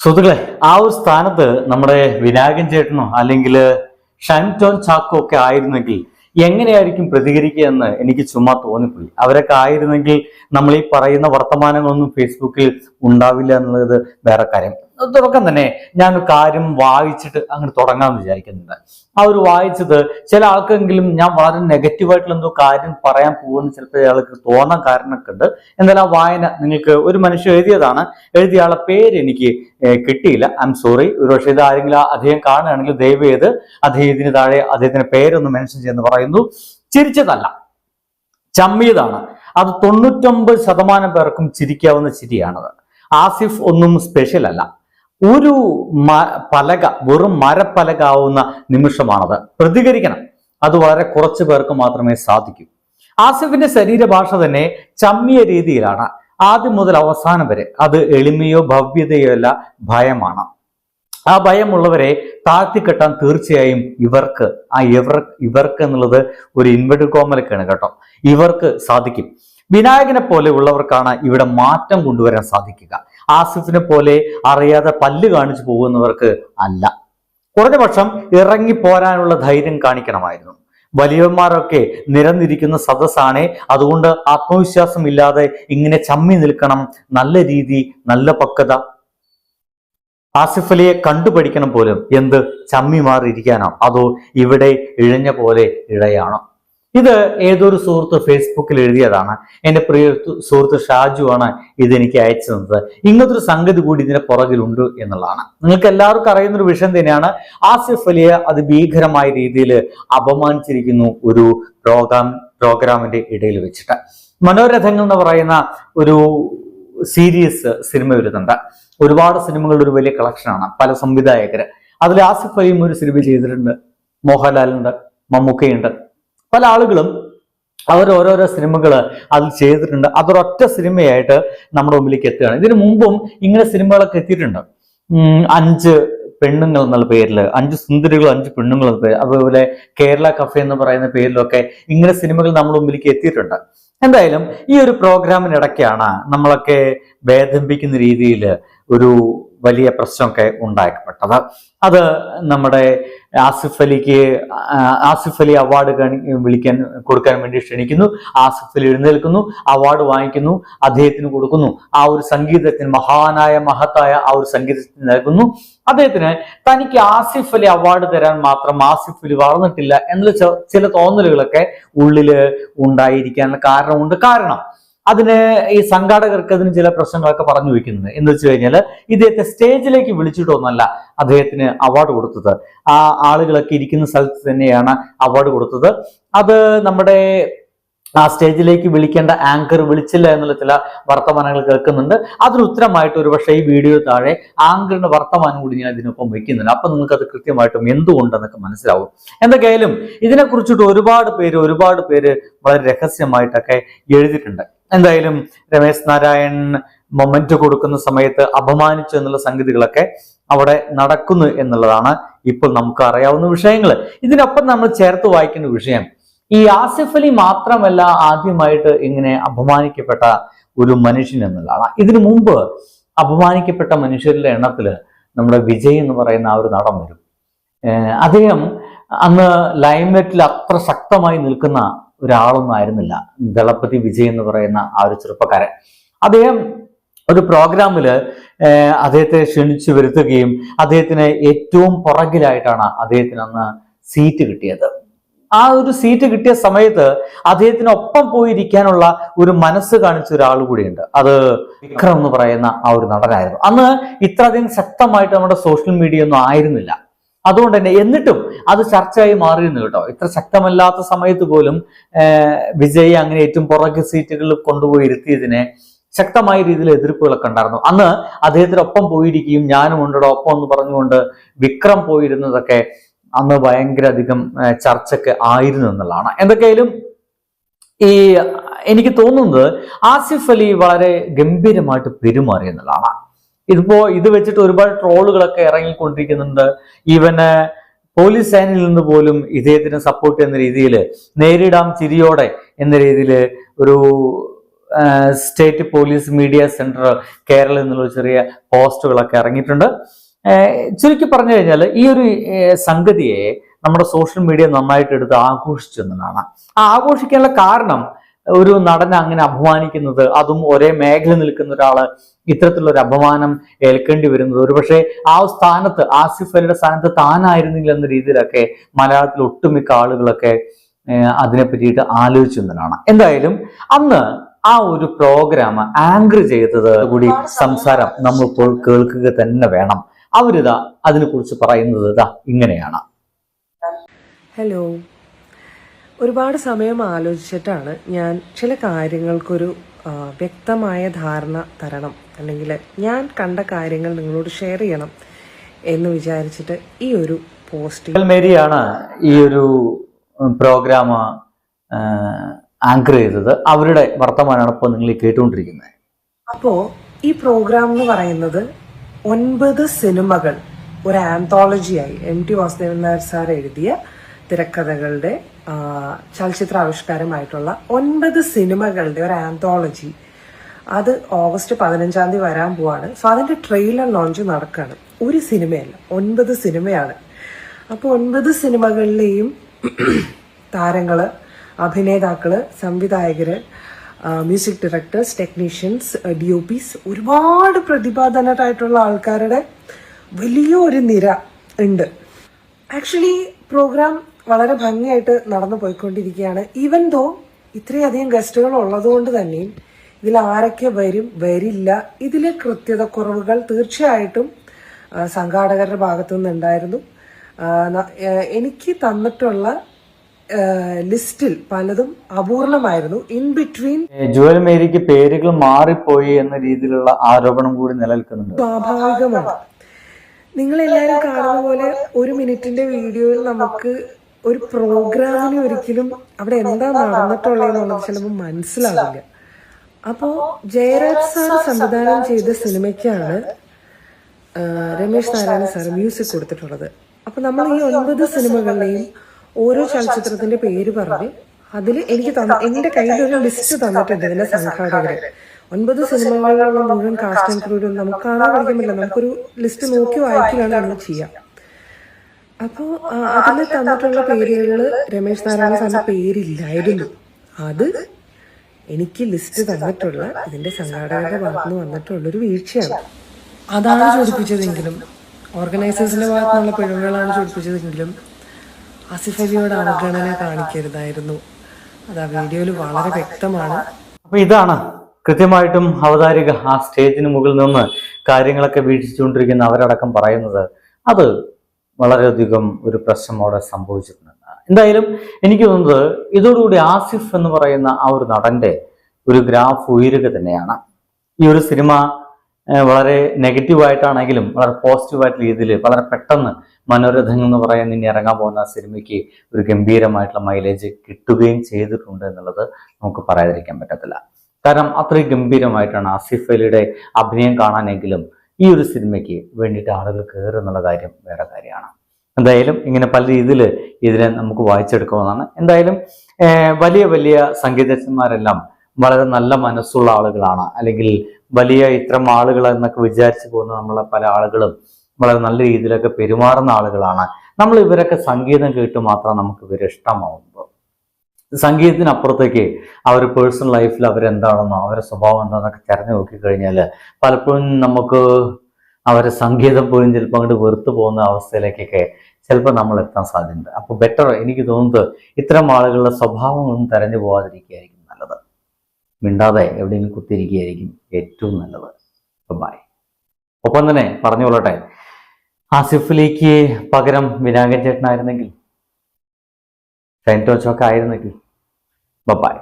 സുഹൃത്തുക്കളെ ആ ഒരു സ്ഥാനത്ത് നമ്മുടെ വിനായകൻ ചേട്ടനോ അല്ലെങ്കിൽ ഷൻടോൺ ചാക്കോ ഒക്കെ ആയിരുന്നെങ്കിൽ എങ്ങനെയായിരിക്കും പ്രതികരിക്കുക എന്ന് എനിക്ക് ചുമ്മാ തോന്നിപ്പോയി. അവരൊക്കെ ആയിരുന്നെങ്കിൽ നമ്മൾ ഈ പറയുന്ന വർത്തമാനങ്ങളൊന്നും ഫേസ്ബുക്കിൽ ഉണ്ടാവില്ല എന്നുള്ളത് വേറെ കാര്യം. തുടക്കം തന്നെ ഞാൻ ഒരു കാര്യം വായിച്ചിട്ട് അങ്ങനെ തുടങ്ങാമെന്ന് വിചാരിക്കുന്നുണ്ട്. ആ ഒരു വായിച്ചത് ചില ആൾക്കെങ്കിലും ഞാൻ വളരെ നെഗറ്റീവായിട്ടുള്ള എന്തോ കാര്യം പറയാൻ പോകുന്ന ചിലപ്പോൾ അയാൾക്ക് തോന്നാൻ കാരണമൊക്കെ ഉണ്ട്. എന്നാലും ആ വായന നിങ്ങൾക്ക് ഒരു മനുഷ്യൻ എഴുതിയതാണ്. എഴുതിയ ആളെ പേര് എനിക്ക് കിട്ടിയില്ല. ഐ എം സോറി ഒരു പക്ഷേ ഇത് ആരെങ്കിലും അദ്ദേഹം കാണുകയാണെങ്കിൽ ദയവ് ചെയ്ത് അദ്ദേഹത്തിന് താഴെ അദ്ദേഹത്തിന്റെ പേരൊന്ന് മെൻഷൻ ചെയ്യുന്നു പറയുന്നു. ചിരിച്ചതല്ല. ചമ്മിയതാണ്. അത് തൊണ്ണൂറ്റൊമ്പത് ശതമാനം പേർക്കും ചിരിക്കാവുന്ന ചിരിയാണത്. ആസിഫ് ഒന്നും സ്പെഷ്യൽ അല്ല. ഒരു പലക വെറും മരപ്പലകാവുന്ന നിമിഷമാണത്. പ്രതികരിക്കണം. അത് വളരെ കുറച്ചു പേർക്ക് മാത്രമേ സാധിക്കൂ. ആസിഫിന്റെ ശരീരഭാഷ തന്നെ ചമ്മിയ രീതിയിലാണ്. ആദ്യം മുതൽ അവസാനം വരെ അത് എളിമയോ ഭവ്യതയോ അല്ല ഭയമാണ്. ആ ഭയമുള്ളവരെ താഴ്ത്തിക്കെട്ടാൻ തീർച്ചയായും ഇവർക്ക് ആ ഇവർ ഇവർക്ക് എന്നുള്ളത് ഒരു ഇൻവെർട്ടഡ് കോമലൊക്കെയാണ് കേട്ടോ. ഇവർക്ക് സാധിക്കും. വിനായകനെ പോലെ ഉള്ളവർക്കാണ് ഇവിടെ മാറ്റം കൊണ്ടുവരാൻ സാധിക്കുക. ആസിഫിനെ പോലെ അറിയാതെ പല്ല് കാണിച്ചു പോകുന്നവർക്ക് അല്ല. കുറഞ്ഞപക്ഷം ഇറങ്ങി പോരാനുള്ള ധൈര്യം കാണിക്കണമായിരുന്നു. വലിയവന്മാരൊക്കെ നിരന്നിരിക്കുന്ന സദസ്സാണ് അതുകൊണ്ട് ആത്മവിശ്വാസം ഇല്ലാതെ ഇങ്ങനെ ചമ്മി നിൽക്കണം. നല്ല രീതി നല്ല പക്വത. ആസിഫ് അലിയെ കണ്ടുപഠിക്കണം പോലും. എന്ത്? ചമ്മി മാറിയിരിക്കാനോ? അതോ ഇവിടെ ഇഴഞ്ഞ പോലെ ഇഴയാണോ? ഇത് ഏതൊരു സുഹൃത്ത് ഫേസ്ബുക്കിൽ എഴുതിയതാണ്. എന്റെ പ്രിയ സുഹൃത്ത് ഷാജു ആണ് ഇത് എനിക്ക് അയച്ചു തന്നത്. ഇങ്ങനത്തെ ഒരു സംഗതി കൂടി ഇതിന്റെ പുറകിലുണ്ട് എന്നുള്ളതാണ്. നിങ്ങൾക്ക് എല്ലാവർക്കും അറിയുന്ന ഒരു വിഷയം തന്നെയാണ്. ആസിഫ് അലിയെ അതിഭീകരമായ രീതിയിൽ അപമാനിച്ചിരിക്കുന്നു ഒരു പ്രോഗ്രാം പ്രോഗ്രാമിന്റെ ഇടയിൽ വെച്ചിട്ട്. മനോരഥങ്ങൾ എന്ന് പറയുന്ന ഒരു സീരീസ് സിനിമ വരുന്നുണ്ട്. ഒരുപാട് സിനിമകളുടെ ഒരു വലിയ കളക്ഷനാണ് പല സംവിധായകര്. അതിൽ ആസിഫ് അലിയും ഒരു സിനിമ ചെയ്തിട്ടുണ്ട്. മോഹൻലാലുണ്ട് മമ്മൂക്കയുണ്ട്. പല ആളുകളും അവർ ഓരോരോ സിനിമകൾ അതിൽ ചെയ്തിട്ടുണ്ട്. അതൊരൊറ്റ സിനിമയായിട്ട് നമ്മുടെ മുമ്പിലേക്ക് എത്തുകയാണ്. ഇതിനു മുമ്പും ഇങ്ങനെ സിനിമകളൊക്കെ എത്തിയിട്ടുണ്ട്. അഞ്ച് പെണ്ണുങ്ങൾ എന്നുള്ള പേരിൽ അഞ്ച് സുന്ദരികൾ അഞ്ച് പെണ്ണുങ്ങൾ എന്ന പേര് അതുപോലെ കേരള കഫെ എന്ന് പറയുന്ന പേരിലൊക്കെ ഇങ്ങനെ സിനിമകൾ നമ്മുടെ മുമ്പിലേക്ക് എത്തിയിട്ടുണ്ട്. എന്തായാലും ഈ ഒരു പ്രോഗ്രാമിനിടയ്ക്കാണ് നമ്മളൊക്കെ വേദനിപ്പിക്കുന്ന രീതിയിൽ ഒരു വലിയ പ്രശ്നമൊക്കെ ഉണ്ടാക്കപ്പെട്ടത്. അത് നമ്മുടെ ആസിഫ് അലിക്ക് ആസിഫ് അലി അവാർഡ് വിളിക്കാൻ കൊടുക്കാൻ വേണ്ടി ക്ഷണിക്കുന്നു. ആസിഫ് അലി എഴുന്നേൽക്കുന്നു അവാർഡ് വാങ്ങിക്കുന്നു അദ്ദേഹത്തിന് കൊടുക്കുന്നു. ആ ഒരു സംഗീതത്തിന് മഹാനായ മഹത്തായ ആ ഒരു സംഗീതത്തിന് നൽകുന്നു. അദ്ദേഹത്തിന് തനിക്ക് ആസിഫ് അലി അവാർഡ് തരാൻ മാത്രം ആസിഫ് അലി വളർന്നിട്ടില്ല എന്നുള്ള ചില തോന്നലുകളൊക്കെ ഉള്ളിൽ ഉണ്ടായിരിക്കാൻ കാരണമുണ്ട്. കാരണം അതിന് ഈ സംഘാടകർക്ക് അതിന് ചില പ്രശ്നങ്ങളൊക്കെ പറഞ്ഞു വെക്കുന്നുണ്ട്. എന്ന് വെച്ച് കഴിഞ്ഞാൽ ഇദ്ദേഹത്തെ സ്റ്റേജിലേക്ക് വിളിച്ചിട്ടൊന്നല്ല അദ്ദേഹത്തിന് അവാർഡ് കൊടുത്തത്. ആ ആളുകളൊക്കെ ഇരിക്കുന്ന സ്ഥലത്ത് തന്നെയാണ് അവാർഡ് കൊടുത്തത്. അത് നമ്മുടെ ആ സ്റ്റേജിലേക്ക് വിളിക്കേണ്ട ആങ്കർ വിളിച്ചില്ല എന്നുള്ള ചില വർത്തമാനങ്ങൾ കേൾക്കുന്നുണ്ട്. അതിന് ഉത്തരമായിട്ട് ഒരു പക്ഷേ ഈ വീഡിയോ താഴെ ആങ്കറിന്റെ വർത്തമാനം കൂടി ഞാൻ ഇതിനൊപ്പം വെക്കുന്നുണ്ട് അപ്പൊ നിങ്ങൾക്ക് അത് കൃത്യമായിട്ടും എന്തുകൊണ്ടെന്നൊക്കെ മനസ്സിലാവും. എന്തൊക്കെയായാലും ഇതിനെക്കുറിച്ചിട്ട് ഒരുപാട് പേര് ഒരുപാട് പേര് വളരെ രഹസ്യമായിട്ടൊക്കെ എഴുതിയിട്ടുണ്ട്. എന്തായാലും രമേശ് നാരായൺ മൊമെന്റ് കൊടുക്കുന്ന സമയത്ത് അപമാനിച്ചു എന്നുള്ള സംഗതികളൊക്കെ അവിടെ നടക്കുന്നു എന്നുള്ളതാണ് ഇപ്പോൾ നമുക്ക് അറിയാവുന്ന വിഷയങ്ങൾ ഇതിനൊപ്പം നമ്മൾ ചേർത്ത് വായിക്കുന്ന വിഷയം ഈ ആസിഫ് അലി മാത്രമല്ല ആദ്യമായിട്ട് ഇങ്ങനെ അപമാനിക്കപ്പെട്ട ഒരു മനുഷ്യൻ എന്നുള്ളതാണ്. ഇതിനു മുമ്പ് അപമാനിക്കപ്പെട്ട മനുഷ്യരുടെ എണ്ണത്തിൽ നമ്മുടെ വിജയ് എന്ന് പറയുന്ന ആ ഒരു നടൻ വരും. അദ്ദേഹം അന്ന് ലൈംലൈറ്റിൽ അത്ര ശക്തമായി നിൽക്കുന്ന ഒരാളൊന്നും ആയിരുന്നില്ല. ദളപതി വിജയ് എന്ന് പറയുന്ന ആ ഒരു ചെറുപ്പക്കാരൻ. അദ്ദേഹം ഒരു പ്രോഗ്രാമിൽ അദ്ദേഹത്തെ ക്ഷണിച്ചു വരുത്തുകയും അദ്ദേഹത്തിന് ഏറ്റവും പുറകിലായിട്ടാണ് അദ്ദേഹത്തിന് അന്ന് സീറ്റ് കിട്ടിയത്. ആ ഒരു സീറ്റ് കിട്ടിയ സമയത്ത് അദ്ദേഹത്തിനൊപ്പം പോയിരിക്കാനുള്ള ഒരു മനസ്സ് കാണിച്ച ഒരാൾ കൂടിയുണ്ട്. അത് വിക്രം എന്ന് പറയുന്ന ആ ഒരു നടനായിരുന്നു. അന്ന് ഇത്രയധികം ശക്തമായിട്ട് നമ്മുടെ സോഷ്യൽ മീഡിയ ഒന്നും ആയിരുന്നില്ല. അതുകൊണ്ട് തന്നെ എന്നിട്ടും അത് ചർച്ചയായി മാറിയിരുന്നു കേട്ടോ. ഇത്ര ശക്തമല്ലാത്ത സമയത്ത് പോലും വിജയ് അങ്ങനെ ഏറ്റവും പുറകെ സീറ്റുകളിൽ കൊണ്ടുപോയി ഇരുത്തിയതിനെ ശക്തമായ രീതിയിൽ എതിർപ്പുകളൊക്കെ ഉണ്ടായിരുന്നു. അന്ന് അദ്ദേഹത്തിനൊപ്പം പോയിരിക്കുകയും ഞാനും ഉണ്ടോ ഒപ്പം എന്ന് പറഞ്ഞുകൊണ്ട് വിക്രം പോയിരുന്നതൊക്കെ അന്ന് ഭയങ്കര അധികം ചർച്ചക്ക് ആയിരുന്നു എന്നുള്ളതാണ്. എന്തൊക്കെയായാലും ഈ എനിക്ക് തോന്നുന്നത് ആസിഫ് അലി വളരെ ഗംഭീരമായിട്ട് പെരുമാറി എന്നുള്ളതാണ്. ഇതിപ്പോ ഇത് വെച്ചിട്ട് ഒരുപാട് ട്രോളുകളൊക്കെ ഇറങ്ങിക്കൊണ്ടിരിക്കുന്നുണ്ട്. ഇവന് പോലീസ് സേനയിൽ നിന്ന് പോലും ഇദ്ദേഹത്തിന് സപ്പോർട്ട് എന്ന രീതിയിൽ നേരിടാം ചിരിയോടെ എന്ന രീതിയിൽ ഒരു state police media centre Keralam എന്നുള്ള ചെറിയ പോസ്റ്റുകളൊക്കെ ഇറങ്ങിയിട്ടുണ്ട്. ചുരുക്കി പറഞ്ഞു കഴിഞ്ഞാൽ ഈ ഒരു സംഗതിയെ നമ്മുടെ സോഷ്യൽ മീഡിയ നന്നായിട്ട് എടുത്ത് ആഘോഷിച്ചു ആ ആഘോഷിക്കാനുള്ള കാരണം ഒരു നടനെ അങ്ങനെ അപമാനിക്കുന്നത് അതും ഒരേ മേഖല നിൽക്കുന്ന ഒരാൾ ഇത്തരത്തിലുള്ള ഒരു അപമാനം ഏൽക്കേണ്ടി വരുന്നത്. ഒരുപക്ഷെ ആ സ്ഥാനത്ത് ആസിഫ് അലിയുടെ സ്ഥാനത്ത് താനായിരുന്നെങ്കിൽ എന്ന രീതിയിലൊക്കെ മലയാളത്തിൽ ഒട്ടുമിക്ക ആളുകളൊക്കെ അതിനെ പറ്റിയിട്ട് ആലോചിച്ചെന്നതാണ്. എന്തായാലും അന്ന് ആ ഒരു പ്രോഗ്രാം ആങ്കർ ചെയ്തത് കൂടി സംസാരം നമ്മളിപ്പോൾ കേൾക്കുക തന്നെ വേണം. അവരിതാ അതിനെക്കുറിച്ച് പറയുന്നത് ഇതാ ഇങ്ങനെയാണ്. ഹലോ ഒരുപാട് സമയം ആലോചിച്ചിട്ടാണ് ഞാൻ ചില കാര്യങ്ങൾക്കൊരു വ്യക്തമായ ധാരണ തരണം. അല്ലെങ്കിൽ ഞാൻ കണ്ട കാര്യങ്ങൾ നിങ്ങളോട് ഷെയർ ചെയ്യണം എന്ന് വിചാരിച്ചിട്ട് ഈ ഒരു പോസ്റ്റ് മേരിയാണ് ഈ ഒരു പ്രോഗ്രാം ആങ്കർ ചെയ്തത്. അവരുടെ വർത്തമാനമാണ് ഇപ്പോൾ നിങ്ങൾ കേട്ടുകൊണ്ടിരിക്കുന്നത്. അപ്പോൾ ഈ പ്രോഗ്രാം എന്ന് പറയുന്നത് ഒൻപത് സിനിമകൾ. ഒരു ആന്തോളജിയായി M T Vasudevan Nair sir എഴുതിയ തിരക്കഥകളുടെ ചലച്ചിത്ര ആവിഷ്കാരമായിട്ടുള്ള ഒൻപത് സിനിമകളുടെ ഒരു ആന്തോളജി അത് ഓഗസ്റ്റ് പതിനഞ്ചാം തീയതി വരാൻ പോവാണ്. സോ അതിന്റെ ട്രെയിലർ ലോഞ്ച് നടക്കുകയാണ് ഒരു സിനിമയല്ല. ഒൻപത് സിനിമയാണ്. അപ്പോൾ ഒൻപത് സിനിമകളിലെയും താരങ്ങൾ അഭിനേതാക്കൾ സംവിധായകര് music directors technicians D O Ps ഒരുപാട് പ്രതിഭാധനരായിട്ടുള്ള ആൾക്കാരുടെ വലിയൊരു നിര ഉണ്ട്. ആക്ച്വലി പ്രോഗ്രാം വളരെ ഭംഗിയായിട്ട് നടന്നു പോയിക്കൊണ്ടിരിക്കുകയാണ്. ഈവൻ ദോ ഇത്രയധികം ഗസ്റ്റുകൾ ഉള്ളതുകൊണ്ട് തന്നെയും ഇതിൽ ആരൊക്കെ വരും വരില്ല ഇതിലെ കൃത്യത കുറവുകൾ തീർച്ചയായിട്ടും സംഘാടകരുടെ ഭാഗത്തു നിന്നുണ്ടായിരുന്നു എനിക്ക് തന്നിട്ടുള്ള ലിസ്റ്റിൽ പലതും അപൂർണമായിരുന്നു. ഇൻ ബിറ്റ്വീൻ ജുവൽ മേരിക്ക് പേരുകൾ മാറിപ്പോയി എന്ന രീതിയിലുള്ള ആരോപണം കൂടി നിലനിൽക്കുന്നുണ്ട്. സ്വാഭാവികമാണ്. നിങ്ങൾ എല്ലാവരും കാണുന്ന പോലെ ഒരു മിനിറ്റിന്റെ വീഡിയോയിൽ നമുക്ക് ഒരു പ്രോഗ്രാമിന് ഒരിക്കലും അവിടെ എന്താ നടന്നിട്ടുള്ളതെന്നുള്ളത് ചിലപ്പോൾ മനസ്സിലാവില്ല. അപ്പോ ജയരാജ് സാർ സംവിധാനം ചെയ്ത സിനിമയ്ക്കാണ് രമേശ് നാരായണ സാർ മ്യൂസിക് കൊടുത്തിട്ടുള്ളത്. അപ്പൊ നമ്മൾ ഈ ഒൻപത് സിനിമകളിലെയും ഓരോ ചലച്ചിത്രത്തിന്റെ പേര് പറഞ്ഞ് അതിൽ എനിക്ക് തന്ന എന്റെ കയ്യിൽ ഒരു ലിസ്റ്റ് തന്നിട്ടുണ്ട് ഇതിന്റെ സംഘാടകര്. ഒൻപത് സിനിമകളിലുള്ള മുഴുവൻ കാസ്റ്റ് ആൻഡ് ക്രൂരും നമുക്ക് കാണാൻ പഠിക്കാൻ നമുക്കൊരു ലിസ്റ്റ് നോക്കി വായിക്കുകയാണ് നമ്മൾ ചെയ്യാം. അപ്പോ അതിൽ തന്നിട്ടുള്ള പേരുകളിൽ രമേശ് നാരായണ സാറിന്റെ പേരില്ലായിരുന്നു. അത് എനിക്ക് ലിസ്റ്റ് തന്നിട്ടുള്ള ഇതിന്റെ സംഘാടകരുടെ ഭാഗത്ത് നിന്ന് വന്നിട്ടുള്ള ഒരു വീഴ്ചയാണ്. അതാണ് ചോദിപ്പിച്ചതെങ്കിലും ഓർഗനൈസേഴ്സിന്റെ ഭാഗത്തുനിന്നുള്ള പിഴവുകളാണ് ചോദിപ്പിച്ചതെങ്കിലും ആസിഫ് അലിയോട് അവഗണന കാണിക്കരുതായിരുന്നു. അത് ആ വീഡിയോയിൽ വളരെ വ്യക്തമാണ്. അപ്പൊ ഇതാണ് കൃത്യമായിട്ടും അവതാരിക ആ സ്റ്റേജിന് മുകളിൽ നിന്ന് കാര്യങ്ങളൊക്കെ വീക്ഷിച്ചുകൊണ്ടിരിക്കുന്ന അവരടക്കം പറയുന്നത്. അത് വളരെയധികം ഒരു പ്രശ്നം അവിടെ സംഭവിച്ചിട്ടുണ്ട്. എന്തായാലും എനിക്ക് തോന്നുന്നത് ഇതോടുകൂടി ആസിഫ് എന്ന് പറയുന്ന ആ ഒരു നടന്റെ ഒരു ഗ്രാഫ് ഉയരുക തന്നെയാണ്. ഈ ഒരു സിനിമ വളരെ നെഗറ്റീവായിട്ടാണെങ്കിലും വളരെ പോസിറ്റീവായിട്ടുള്ള രീതിയിൽ വളരെ പെട്ടെന്ന് മനോരഥം എന്ന് പറയുന്ന ഇനി ഇറങ്ങാൻ പോകുന്ന സിനിമയ്ക്ക് ഒരു ഗംഭീരമായിട്ടുള്ള മൈലേജ് കിട്ടുകയും ചെയ്തിട്ടുണ്ട് എന്നുള്ളത് നമുക്ക് പറയാതിരിക്കാൻ പറ്റത്തില്ല. കാരണം അത്രയും ഗംഭീരമായിട്ടാണ് ആസിഫ് അലിയുടെ അഭിനയം കാണാനെങ്കിലും ഈ ഒരു സിനിമയ്ക്ക് വേണ്ടിയിട്ട് ആളുകൾ കയറുന്നുള്ള കാര്യം വേറെ കാര്യമാണ്. എന്തായാലും ഇങ്ങനെ പല രീതിയിൽ ഇതിനെ നമുക്ക് വായിച്ചെടുക്കാവുന്നതാണ്. എന്തായാലും വലിയ വലിയ സംഗീതജ്ഞന്മാരെല്ലാം വളരെ നല്ല മനസ്സുള്ള ആളുകളാണ്. അല്ലെങ്കിൽ വലിയ ഇത്തരം ആളുകൾ എന്നൊക്കെ വിചാരിച്ചു പോകുന്ന നമ്മളെ പല ആളുകളും വളരെ നല്ല രീതിയിലൊക്കെ പെരുമാറുന്ന ആളുകളാണ്. നമ്മൾ ഇവരൊക്കെ സംഗീതം കേട്ട് മാത്രം നമുക്ക് ഇവരെ ഇഷ്ടമാവുമ്പോൾ. സംഗീതത്തിനപ്പുറത്തേക്ക് അവർ പേഴ്സണൽ ലൈഫിൽ അവരെന്താണെന്നോ അവരുടെ സ്വഭാവം എന്താണെന്നൊക്കെ തിരഞ്ഞു നോക്കിക്കഴിഞ്ഞാൽ പലപ്പോഴും നമുക്ക് അവരെ സംഗീതം പോലും ചിലപ്പോൾ അങ്ങോട്ട് വെറുത്തു പോകുന്ന അവസ്ഥയിലേക്കൊക്കെ ചിലപ്പോൾ നമ്മൾ എത്താൻ സാധ്യതയുണ്ട്. അപ്പോൾ ബെറ്റർ എനിക്ക് തോന്നുന്നത് ഇത്തരം ആളുകളുടെ സ്വഭാവം ഒന്നും തെരഞ്ഞു പോകാതിരിക്കുകയായിരിക്കും മിണ്ടാതെ എവിടെയെങ്കിലും കുത്തിയിരിക്കുകയായിരിക്കും ഏറ്റവും നല്ലത്. ബൈ ഒപ്പം തന്നെ പറഞ്ഞു കൊള്ളട്ടെ ആസിഫിലേക്ക് പകരം വിനായകൻ ചേട്ടനായിരുന്നെങ്കിൽ ഷൈൻ ടോച്ചൊക്കെ ആയിരുന്നെങ്കിൽ ബൈ